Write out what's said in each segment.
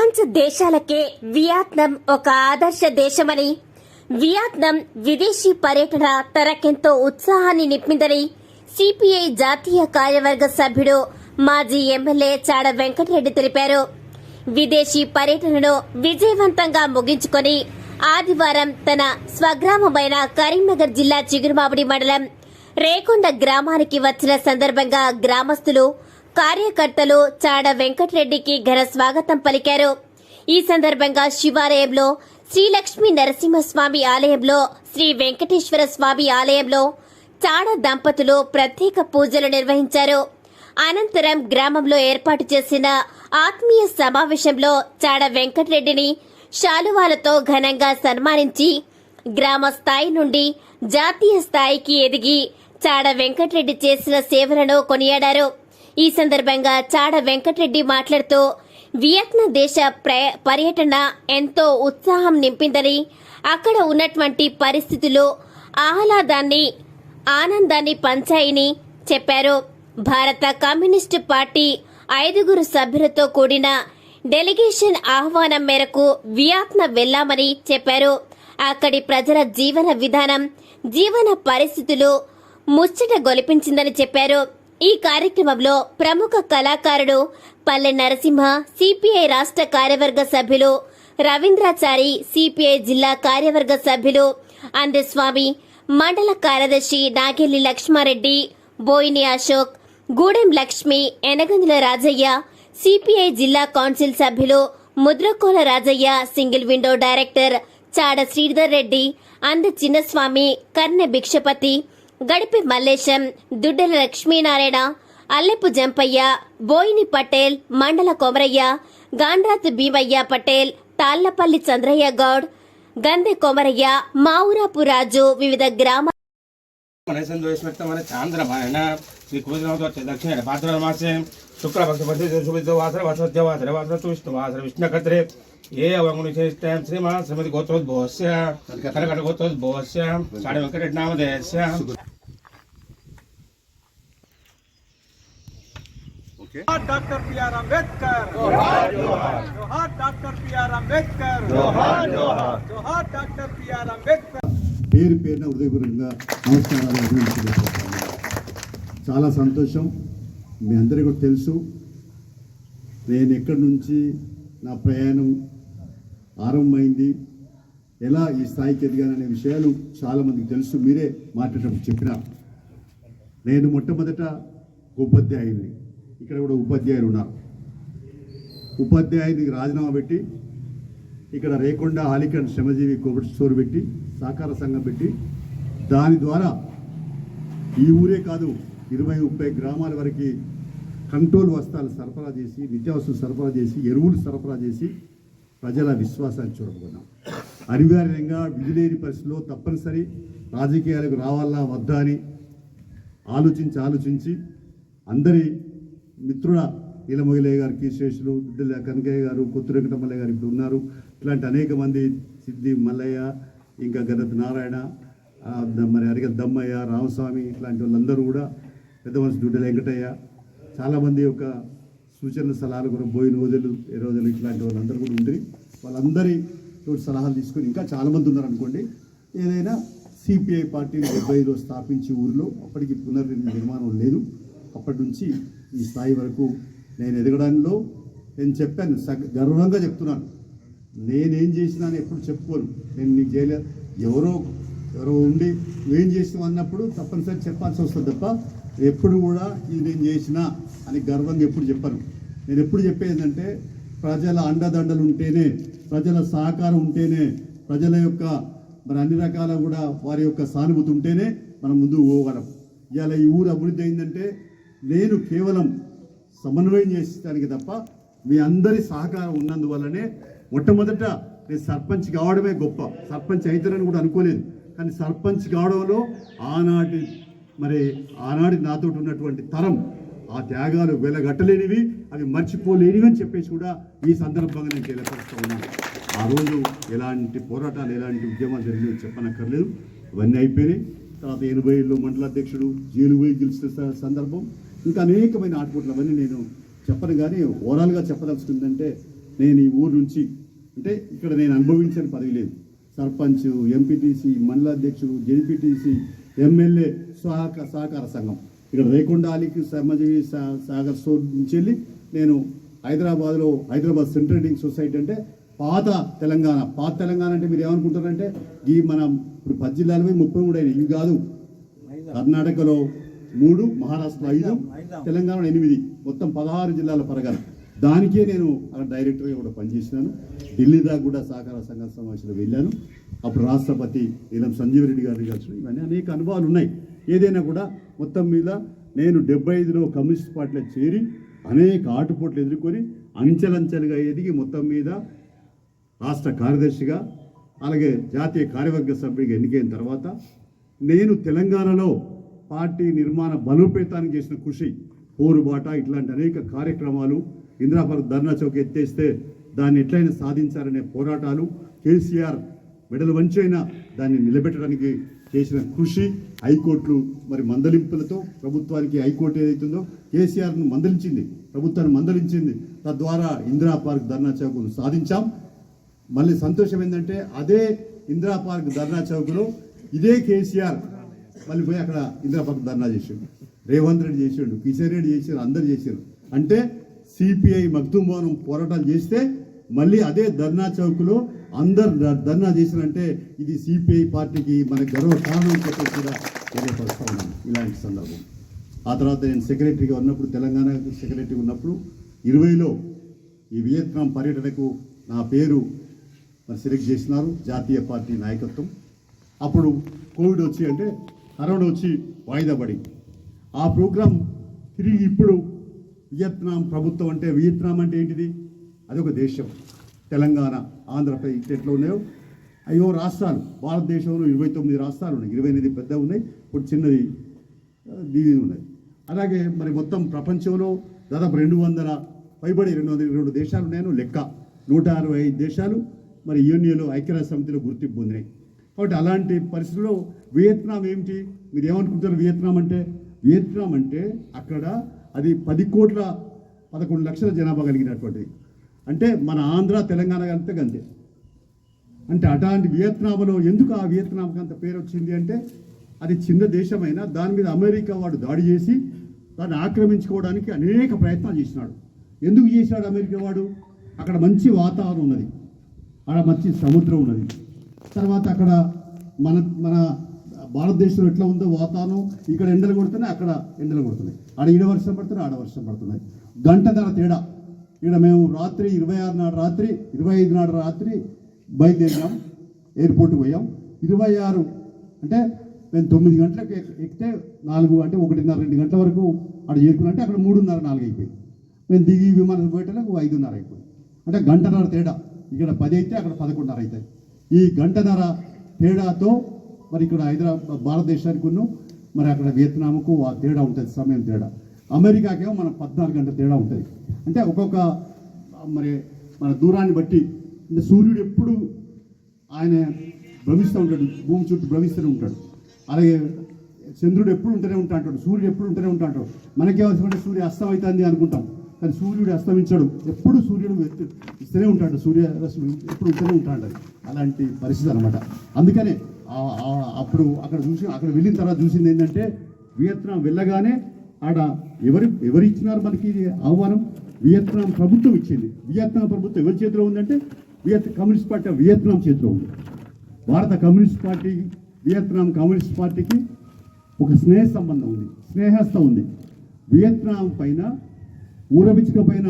ప్రపంచ దేశాలకే వియత్నాం ఒక ఆదర్శ దేశమని. వియత్నాం విదేశీ పర్యటన తనకెంతో ఉత్సాహాన్ని నింపిందని సిపిఐ జాతీయ కార్యవర్గ సభ్యుడు మాజీ ఎమ్మెల్యే చాడ వెంకటరెడ్డి తెలిపారు. విదేశీ పర్యటనను విజయవంతంగా ముగించుకొని ఆదివారం తన స్వగ్రామమైన కరీంనగర్ జిల్లా చిగురుమామిడి మండలం రేకొండ గ్రామానికి వచ్చిన సందర్భంగా గ్రామస్తులు కార్యకర్తలు చాడ వెంకటరెడ్డికి ఘన స్వాగతం పలికారు. ఈ సందర్భంగా శివాలయంలో శ్రీ లక్ష్మీ నరసింహస్వామి ఆలయంలో శ్రీ వెంకటేశ్వర స్వామి ఆలయంలో చాడ దంపతులు ప్రత్యేక పూజలు నిర్వహించారు. అనంతరం గ్రామంలో ఏర్పాటు చేసిన ఆత్మీయ సమావేశంలో చాడ వెంకటరెడ్డిని శాలువాలతో ఘనంగా సన్మానించి గ్రామ స్థాయి నుండి జాతీయ స్థాయికి ఎదిగి చాడ వెంకటరెడ్డి చేసిన సేవలను కొనియాడారు. ఈ సందర్భంగా చాడ వెంకటరెడ్డి మాట్లాడుతూ వియత్నాం దేశ ప్ర- పర్యటన ఎంతో ఉత్సాహం నింపిందని అక్కడ ఉన్నటువంటి పరిస్థితులు ఆహ్లాదాన్ని ఆనందాన్ని పంచాయని చెప్పారు. భారత కమ్యూనిస్టు పార్టీ ఐదుగురు సభ్యులతో కూడిన డెలిగేషన్ ఆహ్వానం మేరకు వియత్నాం వెళ్ళామని చెప్పారు. అక్కడి ప్రజల జీవన విధానం జీవన పరిస్థితులు ముచ్చట గొలిపించిందని చెప్పారు. ఈ కార్యక్రమంలో ప్రముఖ కళాకారుడు పల్లె నరసింహ సిపిఐ రాష్ట్ర కార్యవర్గ సభ్యులు రవీంద్రాచారి సిపిఐ జిల్లా కార్యవర్గ సభ్యులు అందస్వామి మండల కార్యదర్శి నాగెల్లి లక్ష్మారెడ్డి బోయిని అశోక్ గూడెం లక్ష్మి ఎనగందుల రాజయ్య సిపిఐ జిల్లా కౌన్సిల్ సభ్యులు Mudrakola Rajaiah single window director Chada Sridhar Reddy Anda Chinnaswamy కర్ణ భిక్షపతి గడిపి మల్లేశం దుడ్డెల లక్ష్మీనారాయణ అల్లెపు జంపయ్య బోయిని పటేల్ మండల కొమరయ్య గాండ్రాత్ భీమయ్య పటేల్ తాళ్ళపల్లి చంద్రయ్య గౌడ్ గంధె కొమరయ్య మావురాపు రాజు వివిధ గ్రామ మనసం ఏ అవంగుని చేస్తాం శ్రీమా శ్రీమతి గోత్రోద్భవస్య కనకట గోత్రోద్భవస్య Sadi Venkatareddy okay. Doctor BR Ambedkar. Doctor BR Ambedkar. Doctor BR Ambedkar. పేరు పేరున హృదయపూర్వకంగా నమస్కారాలు అభినందిస్తున్నాను చాలా సంతోషం. మీ అందరికీ కూడా తెలుసు. నేను ఎక్కడి నుంచి నా ప్రయాణం ఆరంభమైంది. ఎలా ఈ స్థాయికి ఎదిగాననే విషయాలు చాలామందికి తెలుసు. మీరే మాట్లాడటం చెప్పిన. నేను మొట్టమొదట ఉపాధ్యాయుడిని ఇక్కడ కూడా ఉపాధ్యాయులు ఉన్నారు. ఉపాధ్యాయునికి రాజీనామా పెట్టి ఇక్కడ రేకొండ హాలికండ్ శ్రమజీవి కోవిడ్ స్టోర్ పెట్టి సహకార సంఘం పెట్టి దాని ద్వారా ఈ ఊరే కాదు ఇరవై ముప్పై గ్రామాల వరకు కంట్రోల్ వస్తాలు సరఫరా చేసి నిత్యావసరం సరఫరా చేసి ఎరువులు సరఫరా చేసి ప్రజల విశ్వాసాన్ని చూడకున్నాం అనివార్యంగా విధులేని పరిస్థితిలో తప్పనిసరి రాజకీయాలకు రావాలా వద్దా అని ఆలోచించి ఆలోచించి అందరి మిత్రుడ నీలమొగిలయ్య గారు కీశేషులు బిడ్డల కనకయ్య గారు కొత్త వెంకటమల్లయ్య గారు ఇప్పుడు ఉన్నారు. ఇట్లాంటి అనేక మంది సిద్ధి మల్లయ్య ఇంకా గణపతి నారాయణ మరి అరిగల దమ్మయ్య రామస్వామి ఇట్లాంటి వాళ్ళందరూ కూడా పెద్ద మనిషి దుడ్డల వెంకటయ్య చాలామంది యొక్క సూచనల సలహాలు కూడా బోయిన రోజులు ఏ రోజులు ఇట్లాంటి వాళ్ళందరూ కూడా ఉంది వాళ్ళందరి తోటి సలహాలు తీసుకొని ఇంకా చాలామంది ఉన్నారు అనుకోండి. ఏదైనా సిపిఐ పార్టీని డెబ్బై ఐదులో స్థాపించి ఊరిలో అప్పటికి పునర్నిర్మాణం లేదు. అప్పటి నుంచి ఈ స్థాయి వరకు నేను ఎదగడంలో నేను చెప్పాను సగ గర్వంగా చెప్తున్నాను. నేనేం చేసినా అని ఎప్పుడు చెప్పుకోను. నేను నీకు చేయలే ఎవరో ఎవరో ఉండి నువ్వేం చేసినావు అన్నప్పుడు తప్పనిసరి చెప్పాల్సి వస్తుంది తప్ప ఎప్పుడు కూడా ఇది నేను చేసినా అని గర్వంగా ఎప్పుడు చెప్పను. నేను ఎప్పుడు చెప్పేది ప్రజల అండదండలు ఉంటేనే ప్రజల సహకారం ఉంటేనే ప్రజల యొక్క మరి అన్ని రకాల కూడా వారి యొక్క సానుభూతి ఉంటేనే మనం ముందుకు పోగలం. ఇవాళ ఈ ఊరు అభివృద్ధి అయిందంటే నేను కేవలం సమన్వయం చేసేదానికి తప్ప మీ అందరి సహకారం ఉన్నందువల్లనే మొట్టమొదట నేను సర్పంచ్ కావడమే గొప్ప. సర్పంచ్ అవుతారని కూడా అనుకోలేదు. కానీ సర్పంచ్ కావడంలో ఆనాటి మరి ఆనాటి నాతో ఉన్నటువంటి తరం ఆ త్యాగాలు వెలగట్టలేనివి అవి మర్చిపోలేనివి అని చెప్పేసి కూడా ఈ సందర్భంగా నేను తెలియపరుస్తూ ఉన్నాను ఆ రోజు ఎలాంటి పోరాటాలు ఎలాంటి ఉద్యమాలు జరిగినాయో చెప్పనక్కర్లేదు. ఇవన్నీ అయిపోయినాయి. తర్వాత ఎనభై ఏళ్ళు మండలాధ్యక్షుడు జైలు పోయి గెలిచిన సందర్భం. ఇంకా అనేకమైన ఆటపోట్లు అవన్నీ నేను చెప్పను కానీ ఓవరాల్గా చెప్పదలుచుకుందంటే నేను ఈ ఊరు నుంచి అంటే ఇక్కడ నేను అనుభవించిన పదవి లేదు. సర్పంచ్ ఎంపీటీసీ మండల అధ్యక్షుడు జెడ్పీటీసీ ఎమ్మెల్యే సహకార సహకార సంఘం. ఇక్కడ రేకొండాలికి శ్రమజీవి సా- సాగర్ స్టోర్ నుంచి వెళ్ళి నేను హైదరాబాద్లో హైదరాబాద్ సెంట్రల్ ట్రేడింగ్ సొసైటీ అంటే పాత తెలంగాణ. పాత తెలంగాణ అంటే మీరు ఏమనుకుంటారంటే ఈ మనం ఇప్పుడు పది జిల్లాలవి ముప్పై మూడు అయినాయి. ఇవి కాదు. కర్ణాటకలో మూడు మహారాష్ట్ర ఐదు తెలంగాణ ఎనిమిది మొత్తం పదహారు జిల్లాల పరగన దానికే నేను అక్కడ డైరెక్టర్గా కూడా పనిచేసినాను. ఢిల్లీ దాకా కూడా సహకార సంఘ సమావేశంలో వెళ్ళాను. అప్పుడు రాష్ట్రపతి నీలం సంజీవ్ రెడ్డి గారిని కలిసి ఇవన్నీ అనేక అనుభవాలు ఉన్నాయి. ఏదైనా కూడా మొత్తం మీద నేను డెబ్బై ఐదులో కమ్యూనిస్ట్ పార్టీలో చేరి అనేక ఆటుపోట్లు ఎదుర్కొని అంచెలంచెలుగా ఎదిగి మొత్తం మీద రాష్ట్ర కార్యదర్శిగా అలాగే జాతీయ కార్యవర్గ సభ్యుడిగా ఎన్నికైన తర్వాత నేను తెలంగాణలో పార్టీ నిర్మాణ బలోపేతానికి చేసిన కృషి పోరుబాట ఇట్లాంటి అనేక కార్యక్రమాలు ఇందిరాపార్క్ ధర్నా చౌక్ ఎత్తేస్తే దాన్ని ఎట్లయినా సాధించాలనే పోరాటాలు కేసీఆర్ మెడలు వంచైనా దాన్ని నిలబెట్టడానికి చేసిన కృషి హైకోర్టు మరి మందలింపులతో ప్రభుత్వానికి హైకోర్టు ఏదైతుందో కేసీఆర్ను మందలించింది ప్రభుత్వాన్ని మందలించింది. తద్వారా ఇందిరా పార్క్ ధర్నా చౌక్ను సాధించాం. మళ్ళీ సంతోషం ఏంటంటే అదే ఇందిరా పార్క్ ధర్నా చౌక్లో ఇదే కేసీఆర్ మళ్ళీ పోయి అక్కడ ఇందిరా ధర్నా చేసిండు. రేవంత్ రెడ్డి చేసిండు కిషన్ రెడ్డి చేసారు అందరు చేశారు అంటే సిపిఐ మగ్దుం పోరాటాలు చేస్తే మళ్ళీ అదే ధర్నా చౌక్లో అందరు ధర్నా చేసినంటే ఇది సిపిఐ పార్టీకి మన గర్వ కారణం చెప్పి కూడా తెలియపరుస్తా ఉన్నాను ఇలాంటి సందర్భం. ఆ తర్వాత నేను సెక్రటరీగా ఉన్నప్పుడు తెలంగాణ సెక్రటరీ ఉన్నప్పుడు ఇరవైలో ఈ వియత్నాం పర్యటనకు నా పేరు మరి సెలెక్ట్ చేసినారు జాతీయ పార్టీ నాయకత్వం. అప్పుడు కోవిడ్ వచ్చి అంటే కరోనా వచ్చి వాయిదా ఆ ప్రోగ్రాం తిరిగి ఇప్పుడు వియత్నాం ప్రభుత్వం అంటే వియత్నాం అంటే ఏంటిది? అదొక దేశం. తెలంగాణ ఆంధ్రప్రదేశ్ ఎట్లా ఉన్నాయో? అయ్యో రాష్ట్రాలు. భారతదేశంలో ఇరవై తొమ్మిది రాష్ట్రాలు ఉన్నాయి. ఇరవై ఎనిమిది పెద్ద ఉన్నాయి. ఇప్పుడు చిన్నది దీని ఉన్నాయి అలాగే మరి మొత్తం ప్రపంచంలో దాదాపు రెండు వందల పైబడి రెండు వందల రెండు దేశాలు ఉన్నాయను లెక్క. నూట అరవై ఐదు దేశాలు మరి యూనియన్లో ఐక్యరాజ్య సమితిలో గుర్తింపు పొందినాయి. కాబట్టి అలాంటి పరిస్థితుల్లో వియత్నాం ఏమిటి? మీరు ఏమనుకుంటారు వియత్నాం అంటే? వియత్నాం అంటే అక్కడ అది పది కోట్ల పదకొండు లక్షల జనాభా కలిగినటువంటిది. అంటే మన ఆంధ్ర తెలంగాణ కలిపితే గందే అంటే అటువంటి వియత్నాంలో ఎందుకు ఆ వియత్నాంకి అంత పేరు వచ్చింది అంటే అది చిన్న దేశమైనా దాని మీద అమెరికా వాడు దాడి చేసి దాన్ని ఆక్రమించుకోవడానికి అనేక ప్రయత్నాలు చేసినాడు. ఎందుకు చేశాడు అమెరికా వాడు? అక్కడ మంచి వాతావరణం ఉన్నది. అక్కడ మంచి సముద్రం ఉన్నది. తర్వాత అక్కడ మన మన భారతదేశంలో ఎట్లా ఉందో వాతావరణం ఇక్కడ ఎండలు కొడుతున్నాయి అక్కడ ఎండలు కొడుతున్నాయి. ఆడ ఈడ వర్షం పడుతున్నాయి ఆడ వర్షం పడుతున్నాయి. గంట ధర తేడా. ఇక్కడ మేము రాత్రి ఇరవై ఆరు నాడు రాత్రి ఇరవై ఐదు నాడు రాత్రి బయలుదేరినాం ఎయిర్పోర్ట్కి పోయాం. ఇరవై ఆరు అంటే మేము తొమ్మిది గంటలకు ఎక్కితే నాలుగు అంటే ఒకటిన్నర రెండు గంటల వరకు అక్కడ చేరుకున్నా అక్కడ మూడున్నర నాలుగు అయిపోయింది. మేము దిగి విమానం పోయేటకు ఐదున్నర అయిపోయింది. అంటే గంటన్నర తేడా. ఇక్కడ పది అయితే అక్కడ పదకొండున్నర అవుతాయి. ఈ గంటన్నర తేడాతో మరి ఇక్కడ హైదరాబాద్ భారతదేశానికి ఉన్ను మరి అక్కడ వియత్నాంకు ఆ తేడా ఉంటుంది సమయం తేడా. అమెరికాకేమో మన పద్నాలుగు గంటల తేడా ఉంటుంది. అంటే ఒక్కొక్క మరి మన దూరాన్ని బట్టి అంటే సూర్యుడు ఎప్పుడు ఆయన భ్రమిస్తూ ఉంటాడు భూమి చుట్టూ భ్రమిస్తూనే ఉంటాడు. అలాగే చంద్రుడు ఎప్పుడు ఉంటూనే ఉంటా అంటాడు సూర్యుడు ఎప్పుడు ఉంటూనే ఉంటా అంటాడు. మనకేమవుతుందంటే సూర్యుడు అస్తమవుతుంది అనుకుంటాం కానీ సూర్యుడు అస్తమించాడు. ఎప్పుడు సూర్యుడు ఇస్తూనే ఉంటాడు సూర్య ఎప్పుడు ఉంటూనే ఉంటాడు అలాంటి పరిస్థితి అనమాట అందుకనే అప్పుడు అక్కడ చూసి అక్కడ వెళ్ళిన తర్వాత చూసింది ఏంటంటే వియత్నాం వెళ్ళగానే ఆడ ఎవరి ఎవరు ఇచ్చినారు మనకి ఇది ఆహ్వానం? వియత్నాం ప్రభుత్వం ఇచ్చింది. వియత్నాం ప్రభుత్వం ఎవరి చేతిలో ఉందంటే Viet communist party of Vietnam చేతిలో ఉంది. భారత కమ్యూనిస్ట్ పార్టీ వియత్నాం కమ్యూనిస్ట్ పార్టీకి ఒక స్నేహ సంబంధం ఉంది స్నేహస్థ ఉంది. వియత్నాం పైన ఊరబిచ్చుక పైన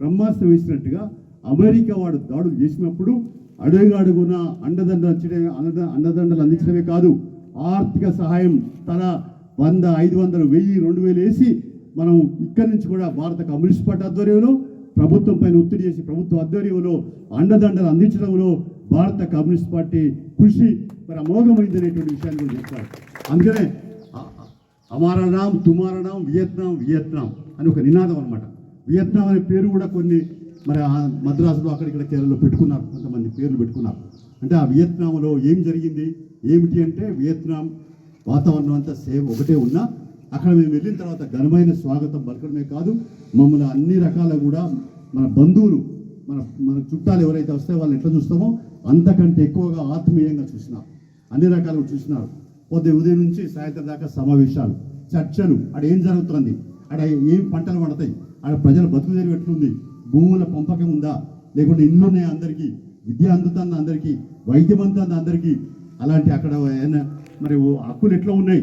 బ్రహ్మాస్త్రం వేసినట్టుగా అమెరికా వాడు దాడులు చేసినప్పుడు అడుగడుగున అండదండలు అంచడమే అండ అండదండలు అందించడమే కాదు ఆర్థిక సహాయం తన వంద ఐదు వందలు వెయ్యి రెండు వేలు వేసి మనం ఇక్కడి నుంచి కూడా భారత కమ్యూనిస్ట్ పార్టీ ఆధ్వర్యంలో ప్రభుత్వం పైన ఒత్తిడి చేసి ప్రభుత్వ ఆధ్వర్యంలో అండదండలు అందించడంలో భారత కమ్యూనిస్ట్ పార్టీ కృషి మరి అమోఘమైంది అనేటువంటి విషయాన్ని కూడా చెప్తారు అందుకనే ఆ- హమారా వియత్నాం వియత్నాం అని ఒక నినాదం అనమాట వియత్నాం అనే పేరు కూడా కొన్ని మరి ఆ మద్రాసులో అక్కడిక్కడ కేరళలో పెట్టుకున్నారు కొంతమంది పేర్లు పెట్టుకున్నారు. అంటే ఆ వియత్నాంలో ఏం జరిగింది? ఏమిటి అంటే వియత్నాం వాతావరణం అంతా సేమ్ ఒకటే ఉన్నా అక్కడ మేము వెళ్ళిన తర్వాత ఘనమైన స్వాగతం పలకడమే కాదు మమ్మల్ని అన్ని రకాల కూడా మన బంధువులు మన మన చుట్టాలు ఎవరైతే వస్తే వాళ్ళని ఎట్లా చూస్తామో అంతకంటే ఎక్కువగా ఆత్మీయంగా చూసినారు. అన్ని రకాలుగా చూసినారు. పొద్దు ఉదయం నుంచి సాయంత్రం దాకా సమావేశాలు చర్చలు ఆడ ఏం జరుగుతుంది? ఆడ ఏం పంటలు పడతాయి? ఆడ ప్రజల బతుకు జరిగినట్లుంది ఎట్లుంది? భూముల పంపకం ఉందా లేకుంటే ఇల్లు ఉన్నాయి అందరికీ విద్య అందుతుంది అందరికీ వైద్యం అందుతుంది అందరికీ అలాంటి అక్కడ ఏమైనా మరి ఓ హక్కులు ఎట్లా ఉన్నాయి?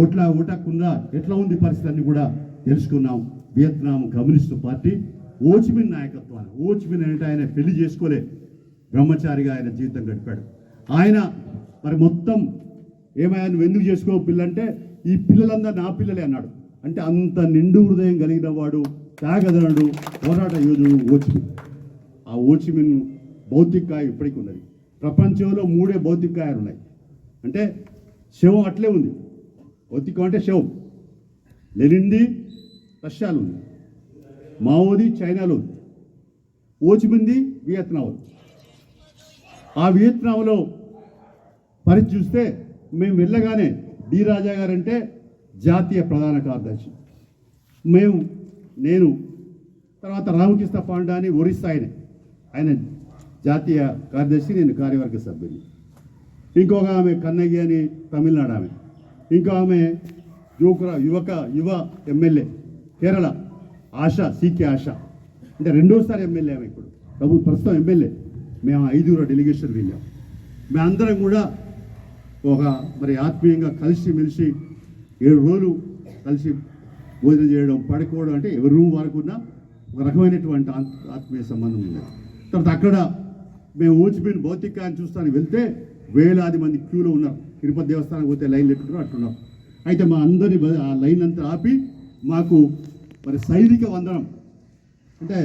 ఓట్ల ఓటక్కుందా? ఎట్లా ఉంది పరిస్థితి అన్ని కూడా తెలుసుకున్నాం. వియత్నాం కమ్యూనిస్టు పార్టీ ఓచిమిన్ నాయకత్వాన్ని ఓచిమిన్ అంటే ఆయన పెళ్ళి చేసుకోలే. బ్రహ్మచారిగా ఆయన జీవితం గడిపాడు. ఆయన మరి మొత్తం ఏమైనా నువ్వు ఎందుకు చేసుకో పిల్లంటే ఈ పిల్లలందరూ నా పిల్లలే అన్నాడు. అంటే అంత నిండు హృదయం కలిగిన వాడు త్యాగదనుడు పోరాట యోధుడు ఓచిమిన్ ఆ ఓచిమిన్ భౌతికాయ ఇప్పటికి ఉన్నది. ప్రపంచంలో మూడే భౌతికాయలు ఉన్నాయి. అంటే శవం అట్లే ఉంది. భౌతికం అంటే శవం. లెనింది రష్యాలో ఉంది. మావోది చైనాలో ఉంది. ఓచిమింది వియత్నాం. ఆ వియత్నాంలో పరిస్థితి చూస్తే మేము వెళ్ళగానే డి రాజా గారంటే జాతీయ ప్రధాన కార్యదర్శి. మేము నేను తర్వాత రామకృష్ణ పాండా అని ఒరిస్సా ఆయన ఆయన జాతీయ కార్యదర్శి నేను కార్యవర్గ సభ్యుని ఇంకొక ఆమె కన్నయ్య అని తమిళనాడు ఆమె. ఇంకో ఆమె యువకుర యువక యువ MLA Kerala Asha C K. అంటే రెండోసారి ఎమ్మెల్యే ఆమె ఇప్పుడు. ప్రభు ప్రస్తుతం ఎమ్మెల్యే. మేము ఐదుగురు డెలిగేషన్ వెళ్ళాం. మేమందరం కూడా ఒక మరి ఆత్మీయంగా కలిసి మెలిసి ఏడు రోజులు కలిసి భోజనం చేయడం పడుకోవడం అంటే ఎవరి రూమ్ వరకు ఉన్న ఒక రకమైనటువంటి ఆత్మీయ సంబంధం ఉంది. తర్వాత అక్కడ మేము ఊచిపోయిన భౌతికాన్ని చూస్తానికి వెళ్తే వేలాది మంది క్యూలో ఉన్నారు. తిరుపతి దేవస్థానం పోతే లైన్ ఎట్టుకున్నారు అట్టున్నారు. అయితే మా అందరి ఆ లైన్ అంతా ఆపి మాకు మరి సైనిక వందనం. అంటే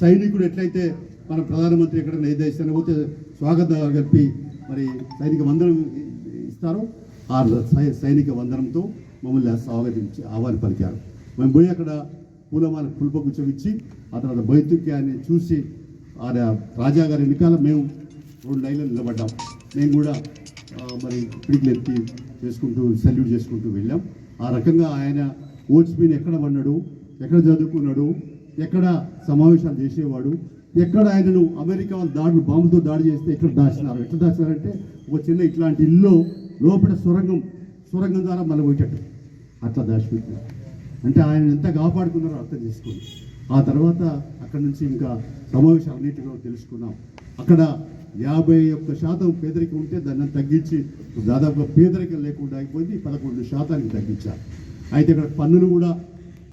సైనికుడు ఎట్లయితే మన ప్రధానమంత్రి ఎక్కడైనా ఏ దేశానికి పోతే స్వాగతం కలిపి మరి సైనిక వందనం ఇస్తారో ఆ సై- సైనిక వందనంతో మమ్మల్ని స్వాగతించి ఆహ్వానం పలికారు మేము పోయి అక్కడ పూలమాల పుల్పగుచ్చం గుచ్చవిచ్చి ఆ తర్వాత బైతుక్యాన్ని చూసి ఆ రాజా గారి వెనకాల మేము రెండు లైన్లు నిలబడ్డాం. మేము కూడా మరి పిడికిలు ఎత్తి చేసుకుంటూ సెల్యూట్ చేసుకుంటూ వెళ్ళాం. ఆ రకంగా ఆయన ఓచ్మీన్ ఎక్కడ పడ్డాడు ఎక్కడ చదువుకున్నాడు ఎక్కడ సమావేశాలు చేసేవాడు ఎక్కడ ఆయనను అమెరికా వాళ్ళు దాడులు బాంబుతో దాడి చేస్తే ఎక్కడ దాచినారు ఎక్కడ దాచినారంటే ఒక చిన్న ఇట్లాంటి ఇల్లు లోపల సొరంగం సొరంగం ద్వారా మళ్ళీ పోయేటట్టు. అట్లా దాచిపెట్టారు అంటే ఆయన ఎంత కాపాడుకున్నారో అర్థం చేసుకోండి. ఆ తర్వాత అక్కడి నుంచి ఇంకా సమావేశాలు అన్నింటిలో తెలుసుకున్నాం. అక్కడ యాభై ఒక్క శాతం పేదరికం ఉంటే దాన్ని తగ్గించి దాదాపుగా పేదరికం లేకుండా అయిపోయింది పదకొండు శాతానికి తగ్గించారు. అయితే ఇక్కడ పన్నులు కూడా